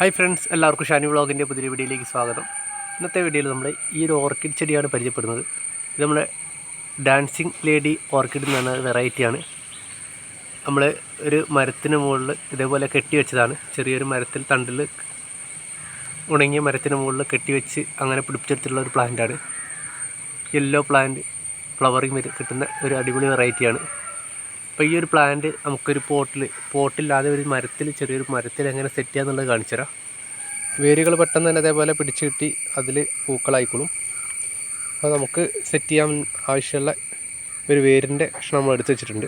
Hi friends എല്ലാവർക്കും ഷാനി വ്ളോഗിന്റെ പുതിയ വീഡിയോയിലേക്ക് സ്വാഗതം. ഇന്നത്തെ വീഡിയോയിൽ നമ്മൾ ഈ ഒരു ഓർക്കിഡ് ചെടിയാണ് പരിചയപ്പെടുന്നത്. ഇത് നമ്മുടെ ഡാൻസിങ് ലേഡി ഓർക്കിഡ് എന്ന് പറഞ്ഞ വെറൈറ്റിയാണ് നമ്മൾ ഒരു മരത്തിന് മുകളിൽ ഇതേപോലെ കെട്ടി വെച്ചതാണ്. ചെറിയൊരു മരത്തിൽ തണ്ടിൽ ഉണങ്ങിയ മരത്തിന് മുകളിൽ കെട്ടി വെച്ച് അങ്ങനെ പിടിപ്പിച്ചെടുത്തിട്ടുള്ള ഒരു പ്ലാന്റാണ് യെല്ലോ പ്ലാന്റ് ഫ്ലവറിങ് കിട്ടുന്ന ഒരു അടിപൊളി വെറൈറ്റിയാണ് അപ്പോൾ ഈ ഒരു പ്ലാന്റ് നമുക്കൊരു പോട്ടിൽ പോട്ടില്ലാതെ ഒരു മരത്തിൽ ചെറിയൊരു മരത്തിൽ എങ്ങനെ സെറ്റ് ചെയ്യാന്നുള്ളത് കാണിച്ചു തരാം. വേരുകൾ പെട്ടെന്ന് തന്നെ അതേപോലെ പിടിച്ച് കിട്ടി അതിൽ പൂക്കളായിക്കോളും. അപ്പോൾ നമുക്ക് സെറ്റ് ചെയ്യാൻ ആവശ്യമുള്ള ഒരു വേരിന്റെ കഷ്ണം നമ്മൾ എടുത്ത് വെച്ചിട്ടുണ്ട്.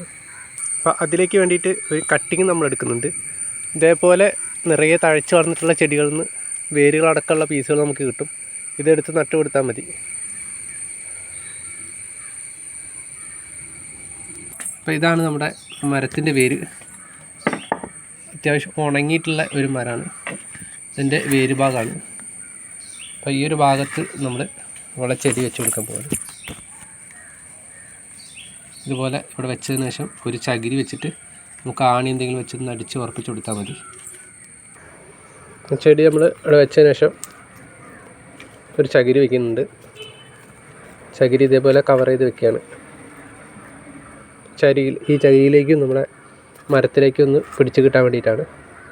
അപ്പോൾ അതിലേക്ക് വേണ്ടിയിട്ട് ഒരു കട്ടിങ് നമ്മൾ എടുക്കുന്നുണ്ട്. ഇതേപോലെ നിറയെ തഴച്ച് വളർന്നിട്ടുള്ള ചെടികളിൽ നിന്ന് വേരുകളടക്കമുള്ള പീസുകൾ നമുക്ക് കിട്ടും. ഇതെടുത്ത് നട്ട് കൊടുത്താൽ മതി. അപ്പോൾ ഇതാണ് നമ്മുടെ മരത്തിന്റെ വേര്. അത്യാവശ്യം ഉണങ്ങിയിട്ടുള്ള ഒരു മരമാണ്. ഇതിന്റെ വേര് ഭാഗമാണ്. അപ്പോൾ ഈ ഒരു ഭാഗത്ത് നമ്മൾ നമ്മളെ ചെടി വെച്ച് കൊടുക്കാൻ പോകുന്നത് ഇതുപോലെ ഇവിടെ വെച്ചതിന് ശേഷം ഒരു ചകിരി വെച്ചിട്ട് നമുക്ക് ആണി എന്തെങ്കിലും വെച്ച് അടിച്ച് ഉറപ്പിച്ച് കൊടുത്താൽ മതി. ചെടി നമ്മൾ ഇവിടെ വെച്ചതിന് ശേഷം ഒരു ചകിരി വെക്കുന്നുണ്ട്. ചകിരി ഇതേപോലെ കവർ ചെയ്ത് വെക്കുകയാണ്. ചരിയിൽ ഈ ചരിയിലേക്കും നമ്മുടെ മരത്തിലേക്കും ഒന്ന് പിടിച്ച് കിട്ടാൻ വേണ്ടിയിട്ടാണ്.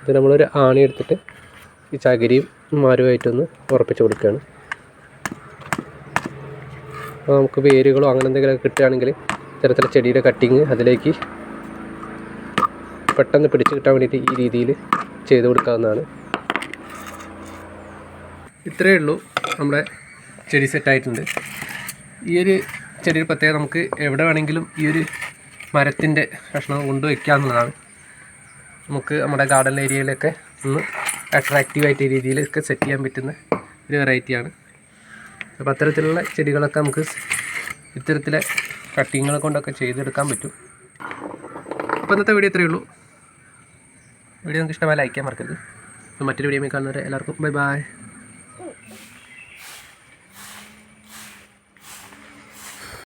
ഇത് നമ്മളൊരു ആണി എടുത്തിട്ട് ഈ ചകിരിയും മാരുമായിട്ടൊന്ന് ഉറപ്പിച്ച് കൊടുക്കുകയാണ്. അപ്പോൾ നമുക്ക് വേരുകളോ അങ്ങനെ എന്തെങ്കിലുമൊക്കെ കിട്ടുകയാണെങ്കിൽ ഇത്തരത്തിൽ ചെടിയുടെ കട്ടിങ് അതിലേക്ക് പെട്ടെന്ന് പിടിച്ചു കിട്ടാൻ വേണ്ടിയിട്ട് ഈ രീതിയിൽ ചെയ്ത് കൊടുക്കാവുന്നതാണ്. ഇത്രയേ ഉള്ളൂ നമ്മുടെ ചെടി സെറ്റായിട്ടുണ്ട് ഈ ഒരു ചെടിയുടെ പ്രത്യേകത നമുക്ക് എവിടെ വേണമെങ്കിലും ഈ ഒരു മരത്തിന്റെ കഷ്ണം കൊണ്ട് വയ്ക്കാവുന്നതാണ് നമുക്ക് നമ്മുടെ ഗാർഡൻ ഏരിയയിലൊക്കെ ഒന്ന് അട്രാക്റ്റീവായിട്ട് രീതിയിലൊക്കെ സെറ്റ് ചെയ്യാൻ പറ്റുന്ന ഒരു വെറൈറ്റിയാണ് അപ്പോൾ അത്തരത്തിലുള്ള ചെടികളൊക്കെ നമുക്ക് ഇത്തരത്തിലെ കട്ടിങ്ങുകളെ കൊണ്ടൊക്കെ ചെയ്തെടുക്കാൻ പറ്റും. അപ്പോൾ ഇന്നത്തെ വീഡിയോ ഇത്രയേ ഉള്ളൂ. വീഡിയോ നിങ്ങൾക്ക് ഇഷ്ടമായി ലൈക്ക് ചെയ്യാൻ മറക്കരുത്. മറ്റൊരു വീഡിയോ കാണുന്നവരെ എല്ലാവർക്കും ബൈ ബൈ